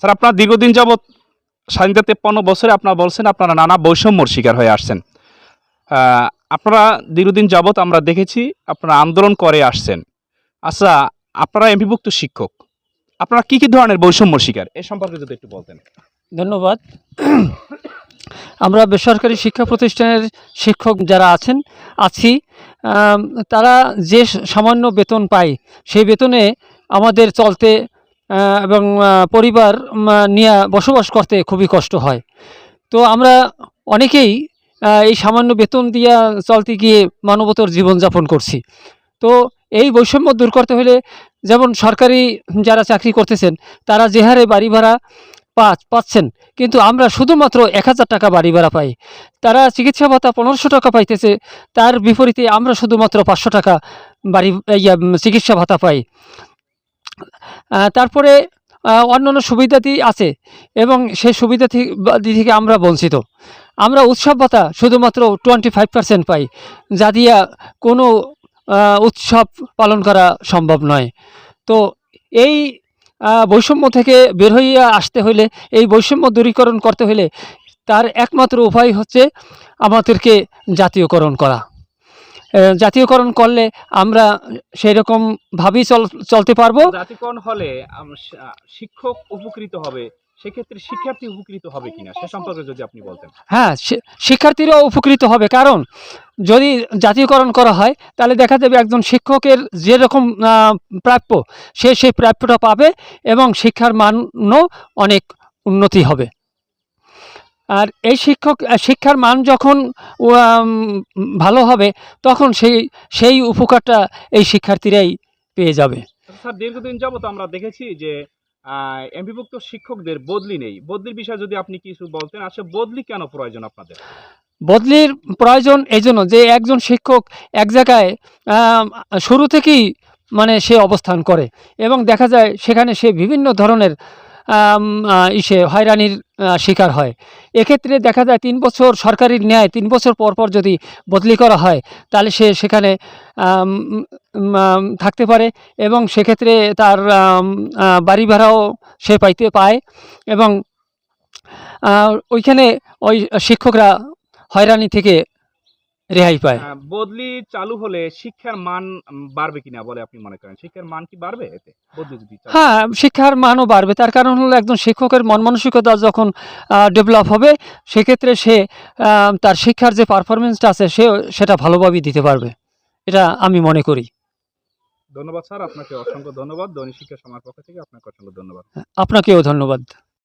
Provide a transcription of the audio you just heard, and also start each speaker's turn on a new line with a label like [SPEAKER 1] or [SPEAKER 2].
[SPEAKER 1] Sir, আপনার দীর্ঘদিন যাবৎ স্বাধীনতা তেপ্পান্ন বছরে আপনারা বলছেন আপনারা নানা বৈষম্যর শিকার হয়ে আসছেন। আপনারা দীর্ঘদিন যাবৎ আমরা দেখেছি আপনারা আন্দোলন করে আসছেন। আচ্ছা আপনারা এমপিভুক্ত শিক্ষক, আপনারা কি কি ধরনের বৈষম্যর শিকার? এ সম্পর্কে যদি একটু বলতেন।
[SPEAKER 2] ধন্যবাদ। আমরা বেসরকারি শিক্ষা প্রতিষ্ঠানের শিক্ষক যারা আছেন, আছি তারা যে সামান্য বেতন পায়, সেই বেতনে আমাদের চলতে এবং পরিবার নিয়ে বসবাস করতে খুবই কষ্ট হয়। তো আমরা অনেকেই এই সামান্য বেতন দিয়া চলতে গিয়ে মানবতর জীবনযাপন করছি। তো এই বৈষম্য দূর করতে হলে যেমন সরকারি যারা চাকরি করতেছেন, তারা যে হারে বাড়ি ভাড়া পা- পাচ্ছেন, কিন্তু আমরা শুধুমাত্র এক হাজার টাকা বাড়ি ভাড়া পাই। তারা চিকিৎসা ভাতা পনেরোশো টাকা পাইতেছে, তার বিপরীতে আমরা শুধুমাত্র পাঁচশো টাকা বাড়ি চিকিৎসা ভাতা পাই। তারপরে অন্যান্য সুবিধাদি আছে এবং সেই সুবিধা থেকে আমরা বঞ্চিত। আমরা উৎসব ভাতা শুধুমাত্র টোয়েন্টি ফাইভ পার্সেন্ট পাই, যা দিয়া কোনো উৎসব পালন করা সম্ভব নয়। তো এই বৈষম্য থেকে বের হইয়া আসতে হলে এই বৈষম্য দূরীকরণ করতে হলে তার একমাত্র উপায় হচ্ছে আমাদেরকে জাতীয়করণ করা। জাতীয়করণ করলে আমরা সেই রকমভাবেই চল চলতে পারব।
[SPEAKER 1] জাতিকরণ হলে শিক্ষক উপকৃত হবে সেক্ষেত্রে শিক্ষার্থী উপকৃত হবে কিনা সে সম্পর্কে যদি আপনি বলতেন।
[SPEAKER 2] হ্যাঁ শিক্ষার্থীরাও উপকৃত হবে। কারণ যদি জাতীয়করণ করা হয় তাহলে দেখা যাবে একজন শিক্ষকের যেরকম প্রাপ্য সে সেই প্রাপ্যটা পাবে এবং শিক্ষার মানও অনেক উন্নতি হবে। আর এই শিক্ষক শিক্ষার মান যখন ভালো হবে তখন সেই সেই উপকারটা এই শিক্ষার্থীরাই পেয়ে যাবে।
[SPEAKER 1] স্যার দীর্ঘদিন যাবত আমরা দেখেছি যে এমপিভুক্ত শিক্ষকদের বদলি নেই। বদলির বিষয়ে যদি আপনি কিছু বলতেন আসলে বদলি কেন প্রয়োজন আপনাদের?
[SPEAKER 2] বদলির প্রয়োজন এই জন্য যে একজন শিক্ষক এক জায়গায় শুরু থেকেই মানে সে অবস্থান করে এবং দেখা যায় সেখানে সে বিভিন্ন ধরনের ইসে হয়রানির শিকার হয়। এক্ষেত্রে দেখা যায় তিন বছর সরকারি ন্যায়, তিন বছর পর পর যদি বদলি করা হয়, তাহলে সে সেখানে থাকতে পারে এবং সেক্ষেত্রে তার বাড়ি ভাড়াও সে পাইতে পায় এবং ওইখানে ওই শিক্ষকরা হয়রানি থেকে রেহাই পায়।
[SPEAKER 1] আহ, বদলি চালু হলে শিক্ষার মান বাড়বে কিনা বলে আপনি মনে করেন? শিক্ষার মান কি বাড়বে এতে? বদলি যদি
[SPEAKER 2] হ্যাঁ শিক্ষার মানও বাড়বে। তার কারণ হলো একজন শিক্ষকের মন মানসিকতা যখন ডেভেলপ হবে সেক্ষেত্রে সে তার শিক্ষার যে পারফরমেন্সটা আছে সে সেটা ভালোভাবেই দিতে পারবে। এটা আমি মনে করি।
[SPEAKER 1] ধন্যবাদ স্যার। আপনাকে অসংখ্য ধন্যবাদ। দৈনিক শিক্ষা সমাজ পক্ষ থেকে আপনাকে অসংখ্য ধন্যবাদ।
[SPEAKER 2] আপনাকেও ধন্যবাদ।